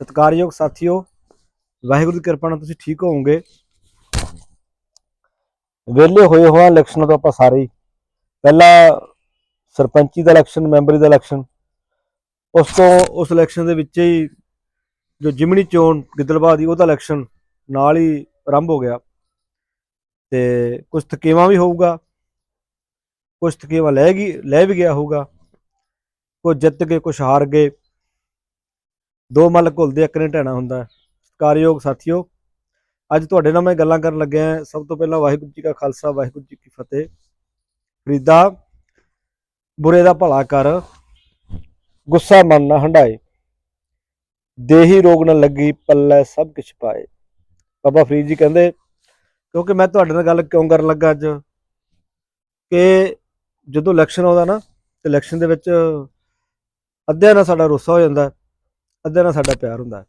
ਸਤਿਕਾਰਯੋਗ ਸਾਥੀਓ, ਵਾਹਿਗੁਰੂ ਦੀ ਕਿਰਪਾ ਨਾਲ ਤੁਸੀਂ ਠੀਕ ਹੋਵੋਗੇ। ਵਿਹਲੇ ਹੋਏ ਹੋਆ ਇਲੈਕਸ਼ਨ ਤੋਂ ਆਪਾਂ ਸਾਰੇ ਹੀ। ਪਹਿਲਾ ਸਰਪੰਚੀ ਦਾ ਇਲੈਕਸ਼ਨ ਮੈਂਬਰੀ ਦਾ ਇਲੈਕਸ਼ਨ ਉਸ ਤੋਂ ਉਸ ਇਲੈਕਸ਼ਨ ਦੇ ਵਿੱਚ ਹੀ ਜੋ ਜਿਮਣੀ ਚੋਣ, ਗਿੱਦੜਬਾਹ ਦੀ, ਉਹਦਾ ਇਲੈਕਸ਼ਨ ਨਾਲ ਹੀ ਆਰੰਭ ਹੋ ਗਿਆ। ਤੇ ਕੁਝ ਥਕੇਵਾਂ ਵੀ ਹੋਊਗਾ, ਕੁਝ ਥਕੇਵਾਂ ਲੈ ਗਈ, ਲੈ ਵੀ ਗਿਆ ਹੋਊਗਾ। ਕੁਝ ਜਿੱਤ ਗਏ, ਕੁਝ ਹਾਰ ਗਏ। ਦੋ ਮੱਲ ਘੁਲਦੇ, ਇੱਕ ਨੇ ਢਹਿਣਾ ਹੁੰਦਾ। ਹੈ। ਸਤਿਕਾਰਯੋਗ ਸਾਥੀਓ, ਅੱਜ ਤੁਹਾਡੇ ਨਾਲ ਮੈਂ ਗੱਲਾਂ ਕਰਨ ਲੱਗਿਆ ਸਭ ਤੋਂ ਪਹਿਲਾਂ ਵਾਹਿਗੁਰੂ ਜੀ ਕਾ ਖਾਲਸਾ, ਵਾਹਿਗੁਰੂ ਜੀ ਕੀ ਫਤਿਹ। ਫਰੀਦਾ ਬੁਰੇ ਦਾ ਭਲਾ ਕਰ। ਗੁੱਸਾ ਮਨ ਨਾ ਹੰਡਾਏ ਦੇਹੀ ਰੋਗ ਨਾ ਲੱਗੀ, ਪੱਲੇ ਸਭ ਕੁਛ ਪਾਏ। ਬਾਬਾ ਫਰੀਦ ਜੀ ਕਹਿੰਦੇ, ਕਿਉਂਕਿ ਮੈਂ ਤੁਹਾਡੇ ਨਾਲ ਗੱਲ ਕਿਉਂ ਕਰਨ ਲੱਗਾ ਅੱਜ? ਕਿ ਜਦੋਂ ਇਲੈਕਸ਼ਨ ਆਉਂਦਾ ਨਾ ਤੇ ਇਲੈਕਸ਼ਨ ਦੇ ਵਿੱਚ ਅੱਧਿਆਂ ਨਾਲ ਸਾਡਾ ਰੋਸਾ ਹੋ ਜਾਂਦਾ। ਅੱਧੇ ਨਾਲ ਸਾਡਾ ਪਿਆਰ ਹੁੰਦਾ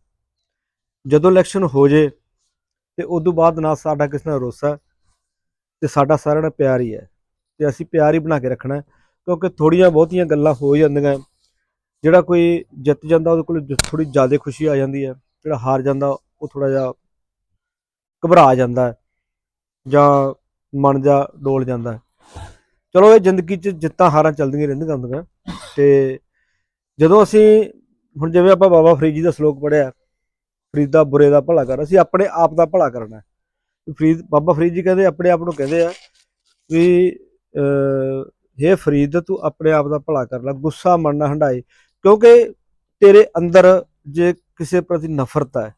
ਜਦੋਂ ਇਲੈਕਸ਼ਨ ਹੋ ਜੇ ਤੇ ਉਸ ਤੋਂ ਬਾਅਦ ਨਾ ਸਾਡਾ ਕਿਸੇ ਨਾਲ ਰੋਸਾ ਤੇ ਸਾਡਾ ਸਾਰਿਆਂ ਨਾਲ ਪਿਆਰ ਹੀ ਹੈ ਤੇ ਅਸੀਂ ਪਿਆਰ ਹੀ ਬਣਾ ਕੇ ਰੱਖਣਾ ਕਿਉਂਕਿ ਥੋੜੀਆਂ ਬਹੁਤੀਆਂ ਗੱਲਾਂ ਹੋ ਜਾਂਦੀਆਂ ਜਿਹੜਾ ਕੋਈ ਜਿੱਤ ਜਾਂਦਾ ਉਹਦੇ ਕੋਲ ਥੋੜੀ ਜ਼ਿਆਦਾ ਖੁਸ਼ੀ ਆ ਜਾਂਦੀ ਹੈ, ਜਿਹੜਾ ਹਾਰ ਜਾਂਦਾ ਉਹ ਥੋੜਾ ਜਿਹਾ ਘਬਰਾ ਜਾਂਦਾ ਜਾਂ ਮਨ ਜਾ ਡੋਲ ਜਾਂਦਾ ਚਲੋ ਇਹ ਜ਼ਿੰਦਗੀ 'ਚ ਜਿੱਤਾਂ ਹਾਰਾਂ ਚੱਲਦੀਆਂ ਰਹਿੰਦੀਆਂ ਹੁੰਦੀਆਂ ਤੇ ਜਦੋਂ ਅਸੀਂ ਹੁਣ ਜਿਵੇਂ ਆਪਾਂ ਬਾਬਾ ਫਰੀਦ ਜੀ ਦਾ ਸ਼ਲੋਕ ਪੜਿਆ ਫਰੀਦਾ ਬੁਰੇ ਦਾ ਭਲਾ ਕਰ, ਅਸੀਂ ਆਪਣੇ ਆਪ ਦਾ ਭਲਾ ਕਰਨਾ ਫਰੀਦ, ਬਾਬਾ ਫਰੀਦ ਜੀ ਕਹਿੰਦੇ ਆਪਣੇ ਆਪ ਨੂੰ ਕਹਿੰਦੇ ਆ ਵੀ ਹੇ ਫਰੀਦ, ਤੂੰ ਆਪਣੇ ਆਪ ਦਾ ਭਲਾ ਕਰ ਲੈ, ਗੁੱਸਾ ਮਨ ਨਾ ਹੰਡਾਏ ਕਿਉਂਕਿ ਤੇਰੇ ਅੰਦਰ ਜੇ ਕਿਸੇ ਪ੍ਰਤੀ ਨਫ਼ਰਤ ਹੈ,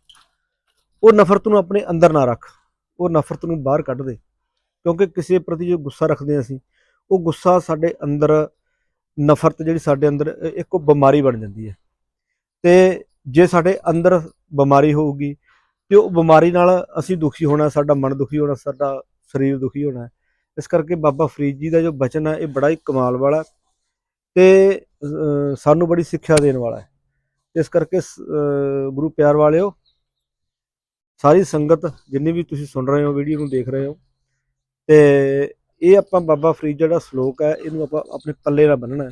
ਉਹ ਨਫ਼ਰਤ ਨੂੰ ਆਪਣੇ ਅੰਦਰ ਨਾ ਰੱਖ, ਉਹ ਨਫ਼ਰਤ ਨੂੰ ਬਾਹਰ ਕੱਢ ਦੇ। ਕਿਉਂਕਿ ਕਿਸੇ ਪ੍ਰਤੀ ਜੋ ਗੁੱਸਾ ਰੱਖਦੇ ਹਾਂ ਅਸੀਂ, ਉਹ ਗੁੱਸਾ ਸਾਡੇ ਅੰਦਰ, ਨਫ਼ਰਤ ਜਿਹੜੀ ਸਾਡੇ ਅੰਦਰ ਇੱਕ ਉਹ ਬਿਮਾਰੀ ਬਣ ਜਾਂਦੀ ਹੈ। ਤੇ ਜੇ ਸਾਡੇ ਅੰਦਰ ਬਿਮਾਰੀ ਹੋਊਗੀ ਤੇ ਉਹ ਬਿਮਾਰੀ ਨਾਲ ਅਸੀਂ ਦੁਖੀ ਹੋਣਾ, ਸਾਡਾ ਮਨ ਦੁਖੀ ਹੋਣਾ, ਸਾਡਾ ਸਰੀਰ ਦੁਖੀ ਹੋਣਾ ਇਸ ਕਰਕੇ ਬਾਬਾ ਫਰੀਦ ਜੀ ਦਾ ਜੋ ਬਚਨ ਹੈ, ਇਹ ਬੜਾ ਹੀ ਕਮਾਲ ਵਾਲਾ ਤੇ ਸਾਨੂੰ ਬੜੀ ਸਿੱਖਿਆ ਦੇਣ ਵਾਲਾ ਹੈ। ਇਸ ਕਰਕੇ ਗੁਰੂ ਪਿਆਰ ਵਾਲਿਓ, ਸਾਰੀ ਸੰਗਤ ਜਿੰਨੀ ਵੀ ਤੁਸੀਂ ਸੁਣ ਰਹੇ ਹੋ, ਵੀਡੀਓ ਨੂੰ ਦੇਖ ਰਹੇ ਹੋ, ਤੇ ਇਹ ਆਪਾਂ ਬਾਬਾ ਫਰੀਦ ਜਿਹੜਾ ਸ਼ਲੋਕ ਹੈ, ਇਹਨੂੰ ਆਪਾਂ ਆਪਣੇ ਪੱਲੇ ਨਾਲ ਬੰਨਣਾ ਹੈ।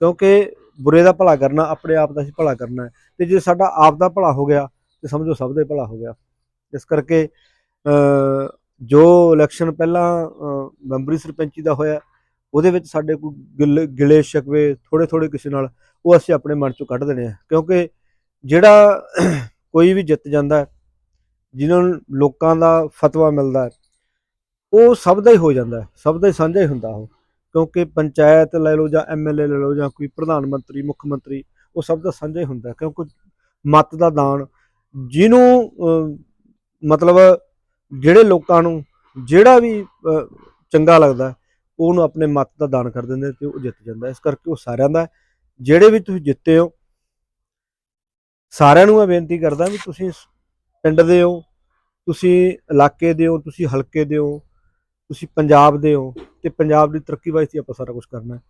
ਕਿਉਂਕਿ ਬੁਰੇ ਦਾ ਭਲਾ ਕਰਨਾ ਆਪਣੇ ਆਪ ਦਾ ਹੀ ਭਲਾ ਕਰਨਾ ਹੈ। ਤੇ ਜੇ ਸਾਡਾ ਆਪ ਦਾ ਭਲਾ ਹੋ ਗਿਆ ਤੇ ਸਮਝੋ ਸਭ ਦਾ ਹੀ ਭਲਾ ਹੋ ਗਿਆ। ਇਸ ਕਰਕੇ ਜੋ ਇਲੈਕਸ਼ਨ ਪਹਿਲਾਂ ਮੈਂਬਰੀ ਸਰਪੰਚੀ ਦਾ ਹੋਇਆ ਉਹਦੇ ਵਿੱਚ ਸਾਡੇ ਕੋਈ ਗਿਲ- ਗਿਲੇ ਸ਼ਿਕਵੇ ਥੋੜੇ ਥੋੜੇ ਕਿਸੇ ਨਾਲ ਉਹ ਅਸੀਂ ਆਪਣੇ ਮਨ ਚੋਂ ਕੱਢ ਦੇਣੇ ਆ। ਕਿਉਂਕਿ ਜਿਹੜਾ ਕੋਈ ਵੀ ਜਿੱਤ ਜਾਂਦਾ ਹੈ, ਜਿਹਨਾਂ ਨੂੰ ਲੋਕਾਂ ਦਾ ਫਤਵਾ ਮਿਲਦਾ ਉਹ ਸਭ ਦਾ ਹੀ ਹੋ ਜਾਂਦਾ ਸਭ ਦਾ ਹੀ ਸਾਂਝਾ ਹੀ ਹੁੰਦਾ ਉਹ। ਕਿਉਂਕਿ ਪੰਚਾਇਤ ਲੈ ਲਓ ਜਾਂ ਐਮਐਲਏ ਲੈ ਲਓ ਜਾਂ ਕੋਈ ਪ੍ਰਧਾਨ ਮੰਤਰੀ, ਮੁੱਖ ਮੰਤਰੀ, ਉਹ ਸਭ ਦਾ ਸਾਂਝਾ ਹੀ ਹੁੰਦਾ ਕਿਉਂਕਿ ਮਤ ਦਾ ਦਾਨ ਜਿਹਨੂੰ ਮਤਲਬ ਜਿਹੜੇ ਲੋਕਾਂ ਨੂੰ ਜਿਹੜਾ ਵੀ ਚੰਗਾ ਲੱਗਦਾ ਉਹਨੂੰ ਆਪਣੇ ਮਤ ਦਾ ਦਾਨ ਕਰ ਦਿੰਦੇ ਤੇ ਉਹ ਜਿੱਤ ਜਾਂਦਾ ਇਸ ਕਰਕੇ ਉਹ ਸਾਰਿਆਂ ਦਾ ਜਿਹੜੇ ਵੀ ਤੁਸੀਂ ਜਿੱਤੇ ਹੋ, ਸਾਰਿਆਂ ਨੂੰ ਮੈਂ ਬੇਨਤੀ ਕਰਦਾ ਵੀ ਤੁਸੀਂ ਪਿੰਡ ਦੇ ਹੋ, ਤੁਸੀਂ ਇਲਾਕੇ ਦੇ ਹੋ, ਤੁਸੀਂ ਹਲਕੇ ਦੇ ਹੋ ਤੁਸੀਂ ਪੰਜਾਬ ਦੇ ਹੋ ਤੇ ਪੰਜਾਬ ਦੀ ਤਰੱਕੀ ਵਾਸਤੇ ਆਪਾਂ ਸਾਰਾ ਕੁਝ ਕਰਨਾ ਹੈ।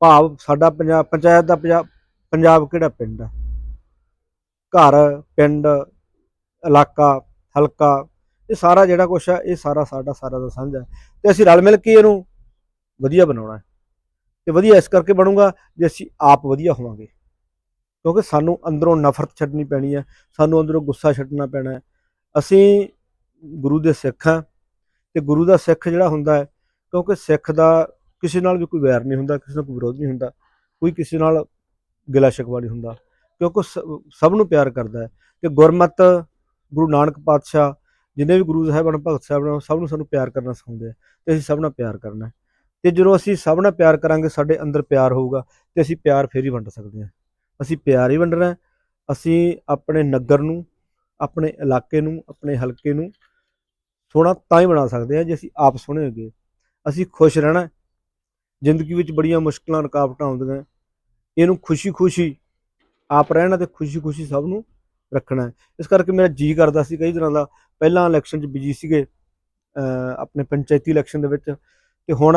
ਭਾਵ ਸਾਡਾ ਪੰਜਾਬ, ਪੰਚਾਇਤ ਦਾ ਪੰਜਾਬ ਪੰਜਾਬ ਕਿਹੜਾ ਪਿੰਡ ਹੈ? ਘਰ, ਪਿੰਡ, ਇਲਾਕਾ, ਹਲਕਾ, ਇਹ ਸਾਰਾ ਜਿਹੜਾ ਕੁਝ ਹੈ, ਇਹ ਸਾਰਾ ਸਾਡਾ ਸਾਰਾ ਦਾ ਸਾਂਝਾ ਹੈ। ਤੇ ਅਸੀਂ ਰਲ ਮਿਲ ਕੇ ਇਹਨੂੰ ਵਧੀਆ ਬਣਾਉਣਾ ਹੈ। ਤੇ ਵਧੀਆ ਇਸ ਕਰਕੇ ਬਣੂਗਾ ਜੇ ਅਸੀਂ ਆਪ ਵਧੀਆ ਹੋਵਾਂਗੇ। ਕਿਉਂਕਿ ਸਾਨੂੰ ਅੰਦਰੋਂ ਨਫ਼ਰਤ ਛੱਡਣੀ ਪੈਣੀ ਹੈ, ਸਾਨੂੰ ਅੰਦਰੋਂ ਗੁੱਸਾ ਛੱਡਣਾ ਪੈਣਾ ਹੈ। ਅਸੀਂ ਗੁਰੂ ਦੇ ਸਿੱਖ ਹਾਂ ਤੇ ਗੁਰੂ ਦਾ ਸਿੱਖ ਜਿਹੜਾ ਹੁੰਦਾ ਹੈ, ਕਿਉਂਕਿ ਸਿੱਖ ਦਾ ਕਿਸੇ ਨਾਲ ਵੀ ਕੋਈ ਵੈਰ ਨਹੀਂ ਹੁੰਦਾ, ਕਿਸੇ ਨਾਲ ਕੋਈ ਵਿਰੋਧ ਨਹੀਂ ਹੁੰਦਾ, ਕੋਈ ਕਿਸੇ ਨਾਲ ਗਿਲਾ ਸ਼ਿਕਵਾ ਨਹੀਂ ਹੁੰਦਾ, ਕਿਉਂਕਿ ਸ- ਸਭ ਨੂੰ ਪਿਆਰ ਕਰਦਾ ਹੈ। ਤੇ ਗੁਰਮਤ ਗੁਰੂ ਨਾਨਕ ਪਾਤਸ਼ਾਹ, ਜਿੰਨੇ ਵੀ ਗੁਰੂ ਸਾਹਿਬਾਨ, ਭਗਤ ਸਾਹਿਬਾਨ ਸਭ ਨੂੰ ਸਾਨੂੰ ਪਿਆਰ ਕਰਨਾ ਸਿਖਾਉਂਦੇ ਆ ਤੇ ਅਸੀਂ ਸਭ ਨਾਲ ਪਿਆਰ ਕਰਨਾ ਹੈ। ਤੇ ਜਦੋਂ ਅਸੀਂ ਸਭ ਨਾਲ ਪਿਆਰ ਕਰਾਂਗੇ, ਸਾਡੇ ਅੰਦਰ ਪਿਆਰ ਹੋਊਗਾ ਤੇ ਅਸੀਂ ਪਿਆਰ ਫੇਰ ਹੀ ਵੰਡ ਸਕਦੇ ਹਾਂ। ਅਸੀਂ ਪਿਆਰ ਹੀ ਵੰਡਣਾ ਅਸੀਂ ਆਪਣੇ ਨਗਰ ਨੂੰ, ਆਪਣੇ ਇਲਾਕੇ ਨੂੰ, ਆਪਣੇ ਹਲਕੇ ਨੂੰ ਸੋਹਣਾ ਤਾਂ ਹੀ ਬਣਾ ਸਕਦੇ ਹਾਂ ਜੇ ਅਸੀਂ ਆਪ ਸੋਹਣੇ ਹੋਗੇ ਅਸੀਂ ਖੁਸ਼ ਰਹਿਣਾ ਜ਼ਿੰਦਗੀ ਵਿੱਚ ਬੜੀਆਂ ਮੁਸ਼ਕਲਾਂ, ਰੁਕਾਵਟਾਂ ਆਉਂਦੀਆਂ ਇਹਨੂੰ ਖੁਸ਼ੀ-ਖੁਸ਼ੀ ਆਪ ਰਹਿਣਾ ਤੇ ਖੁਸ਼ੀ-ਖੁਸ਼ੀ ਸਭ ਨੂੰ ਰੱਖਣਾ ਇਸ ਕਰਕੇ ਮੇਰਾ ਜੀ ਕਰਦਾ ਸੀ ਕਈ ਦਿਨਾਂ ਦਾ। ਪਹਿਲਾਂ ਇਲੈਕਸ਼ਨ 'ਚ ਬਿਜ਼ੀ ਸੀਗੇ ਆਪਣੇ ਪੰਚਾਇਤੀ ਇਲੈਕਸ਼ਨ ਦੇ ਵਿੱਚ। ਤੇ ਹੁਣ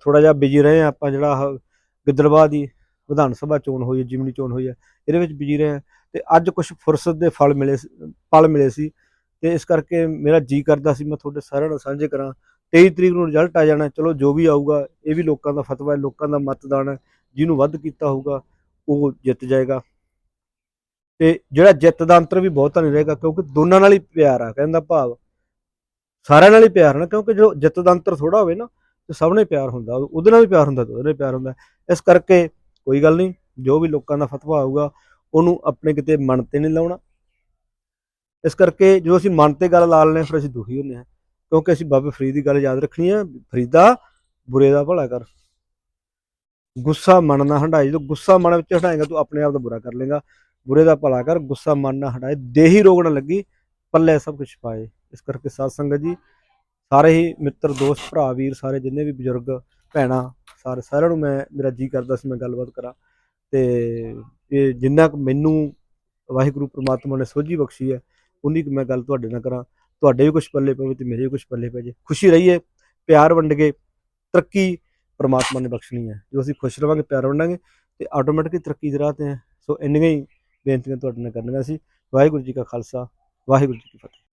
ਥੋੜਾ ਜਿਹਾ ਬਿਜ਼ੀ ਰਹੇ ਹਾਂ ਆਪਾਂ ਜਿਹੜਾ ਆਹ ਗਿੱਦੜਬਾਹ ਦੀ ਵਿਧਾਨ ਸਭਾ ਚੋਣ ਹੋਈ ਹੈ, ਜਿਮਨੀ ਚੋਣ ਹੋਈ ਹੈ, ਇਹਦੇ ਵਿੱਚ ਬਿਜ਼ੀ ਰਹੇ ਹਾਂ। ਤੇ ਅੱਜ ਕੁਝ ਫੁਰਸਤ ਦੇ ਫਲ ਮਿਲੇ ਸੀ- ਪਲ ਮਿਲੇ ਸੀ। ਤੇ ਇਸ ਕਰਕੇ ਮੇਰਾ ਜੀ ਕਰਦਾ ਸੀ, ਮੈਂ ਤੁਹਾਡੇ ਸਾਰਿਆਂ ਨਾਲ ਸਾਂਝੇ ਕਰਾਂ। 23 ਤਰੀਕ ਨੂੰ ਰਿਜ਼ਲਟ ਆ ਜਾਣਾ, ਚਲੋ ਜੋ ਵੀ ਆਊਗਾ, ਇਹ ਵੀ ਲੋਕਾਂ ਦਾ ਫਤਵਾ ਹੈ, ਲੋਕਾਂ ਦਾ ਮਤਦਾਨ ਹੈ, ਜਿਹਨੂੰ ਵੱਧ ਕੀਤਾ ਹੋਊਗਾ, ਉਹ ਜਿੱਤ ਜਾਏਗਾ। ਤੇ ਜਿਹੜਾ ਜਿੱਤ ਦਾ ਅੰਤਰ ਵੀ ਬਹੁਤਾ ਨਹੀਂ ਰਹੇਗਾ, ਕਿਉਂਕਿ ਦੋਨਾਂ ਨਾਲ ਹੀ ਪਿਆਰ ਆ ਕਹਿੰਦਾ ਭਾਵ। ਸਾਰਿਆਂ ਨਾਲ ਹੀ ਪਿਆਰ ਨਾ, ਕਿਉਂਕਿ ਜੋ ਜਿੱਤ ਦਾ ਅੰਤਰ ਥੋੜਾ ਹੋਵੇ ਨਾ, ਤੇ ਸਭ ਨਾਲ ਹੀ ਪਿਆਰ ਹੁੰਦਾ, ਉਹਦੇ ਨਾਲ ਵੀ ਪਿਆਰ ਹੁੰਦਾ, ਤੇ ਉਹਦੇ ਨਾਲ ਪਿਆਰ ਹੁੰਦਾ। ਇਸ ਕਰਕੇ ਕੋਈ ਗੱਲ ਨਹੀਂ, ਜੋ ਵੀ ਲੋਕਾਂ ਦਾ ਫਤਵਾ ਆਊਗਾ, ਉਹਨੂੰ ਆਪਣੇ ਕਿਤੇ ਮਨ ਤੇ ਨਹੀਂ ਲਾਉਣਾ। ਇਸ ਕਰਕੇ ਜਦੋਂ ਅਸੀਂ ਮਨ ਤੇ ਗੱਲ ਲਾ ਲੈਂਦੇ ਹਾਂ, ਫਿਰ ਅਸੀਂ ਦੁਖੀ ਹੁੰਦੇ ਹਾਂ। ਕਿਉਂਕਿ ਅਸੀਂ ਬਾਬੇ ਫਰੀਦ ਦੀ ਗੱਲ ਯਾਦ ਰੱਖਣੀ ਹੈ ਫਰੀਦਾ ਬੁਰੇ ਦਾ ਭਲਾ ਕਰ। ਗੁੱਸਾ ਮਨ ਨਾ ਹੰਡਾਈ ਜਦੋਂ ਗੁੱਸਾ ਮਨ ਵਿੱਚ ਹਟਾਏਗਾ ਤੂੰ ਆਪਣੇ ਆਪ ਦਾ ਬੁਰਾ ਕਰ ਲੇਗਾ। ਬੁਰੇ ਦਾ ਭਲਾ ਕਰ, ਗੁੱਸਾ ਮਨ ਨਾ ਹਟਾਏ ਦੇਹੀ ਰੋਗ ਨਾ ਲੱਗੀ, ਪੱਲੇ ਸਭ ਕੁਝ ਪਾਏ ਇਸ ਕਰਕੇ ਸਾਧ ਸੰਗਤ ਜੀ, ਸਾਰੇ ਹੀ ਮਿੱਤਰ, ਦੋਸਤ, ਭਰਾ, ਵੀਰ, ਸਾਰੇ ਜਿੰਨੇ ਵੀ ਬਜ਼ੁਰਗ, ਭੈਣਾਂ, ਸਾਰੇ, ਸਾਰਿਆਂ ਨੂੰ ਮੈਂ ਮੇਰਾ ਜੀ ਕਰਦਾ ਸੀ ਮੈਂ ਗੱਲਬਾਤ ਕਰਾਂ। ਤੇ ਇਹ ਜਿੰਨਾ ਕੁ ਮੈਨੂੰ ਵਾਹਿਗੁਰੂ ਪ੍ਰਮਾਤਮਾ ਨੇ ਸੋਝੀ ਬਖਸ਼ੀ ਹੈ ਉਨੀ ਕੁ ਮੈਂ ਗੱਲ ਤੁਹਾਡੇ ਨਾਲ ਕਰਾਂ। ਤੁਹਾਡੇ ਵੀ ਕੁਝ ਪੱਲੇ ਪਵੇ ਤੇ ਮੇਰੇ ਵੀ ਕੁਝ ਪੱਲੇ ਪੈ ਜੇ। ਖੁਸ਼ੀ ਰਹੀਏ, ਪਿਆਰ ਵੰਡਗੇ, ਤਰੱਕੀ ਪਰਮਾਤਮਾ ਨੇ ਬਖਸ਼ਣੀ ਹੈ। ਜੋ ਅਸੀਂ ਖੁਸ਼ ਰਵਾਂਗੇ, ਪਿਆਰ ਵੰਡਾਂਗੇ ਤੇ ਆਟੋਮੈਟਿਕਲੀ ਤਰੱਕੀ ਦੇ ਰਾਹ ਤੇ ਹੈ। ਸੋ ਇੰਨੀਆਂ ਹੀ ਬੇਨਤੀਆਂ ਤੁਹਾਡੇ ਨਾਲ ਕਰਨੀਆਂ ਸੀ। ਵਾਹਿਗੁਰੂ ਜੀ ਕਾ ਖਾਲਸਾ, ਵਾਹਿਗੁਰੂ ਜੀ ਕੀ ਫਤਿਹ।